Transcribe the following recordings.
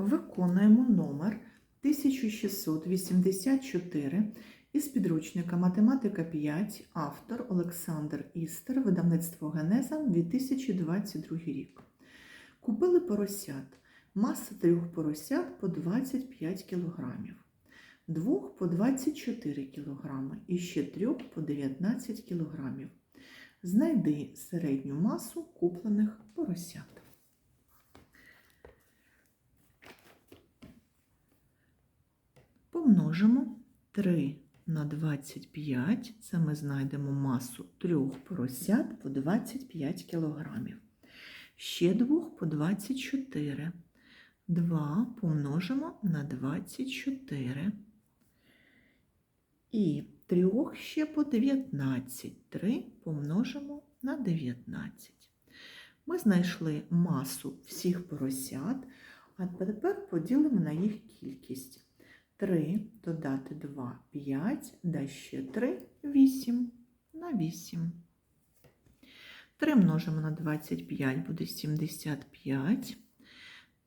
Виконуємо номер 1684 із підручника Математика 5, автор Олександр Істер, видавництво Генеза 2022 рік. Купили поросят. Маса трьох поросят по 25 кг, двох по 24 кг і ще трьох по 19 кг. Знайди середню масу куплених поросят. Помножимо 3 на 25, це ми знайдемо масу трьох поросят по 25 кг. Ще двох по 24. 2 помножимо на 24. І трьох ще по 19. 3 помножимо на 19. Ми знайшли масу всіх поросят, а тепер поділимо на їх кількість. 3 додати 2 5, да ще 3 8 на 8. 3 множимо на 25 буде 75.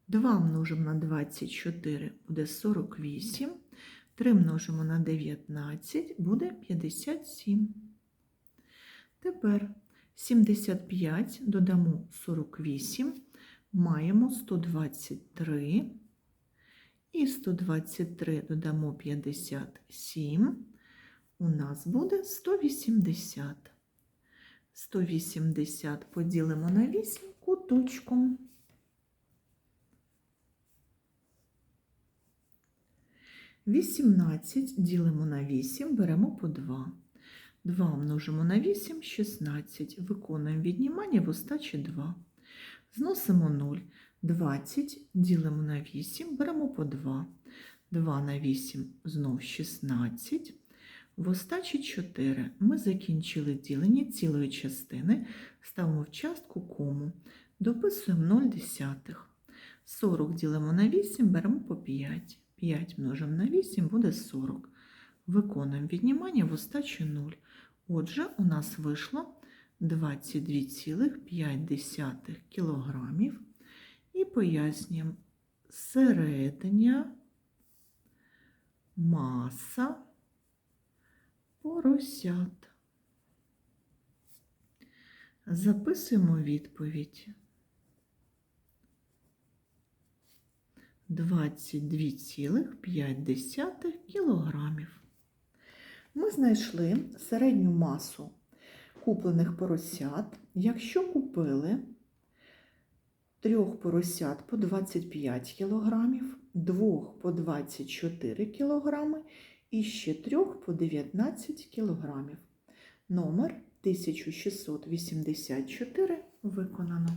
2 множимо на 24 буде 48. 3 множимо на 19 буде 57. Тепер 75 додамо 48, маємо 123. І 123 додамо 57, у нас буде 180. 180 поділимо на 8 куточком. Вісімнадцять ділимо на 8, беремо по 2. 2 множимо на 8, 16. Виконуємо віднімання в остачі 2. Зносимо 0. 20 ділимо на 8, беремо по 2. 2 на 8 знов 16. В остачі 4 ми закінчили ділення цілої частини, ставимо в частку кому, дописуємо 0 десятих. 40 ділимо на 8, беремо по 5. 5 множимо на 8 буде 40. Виконуємо віднімання в остачі 0. Отже, у нас вийшло 22,5 кілограмів. І пояснюємо середня маса поросят. Записуємо відповідь. 22,5 кілограмів. Ми знайшли середню масу куплених поросят. Якщо купили трьох поросят по 25 кг, двох по 24 кг і ще трьох по 19 кг. Номер 1684 виконано.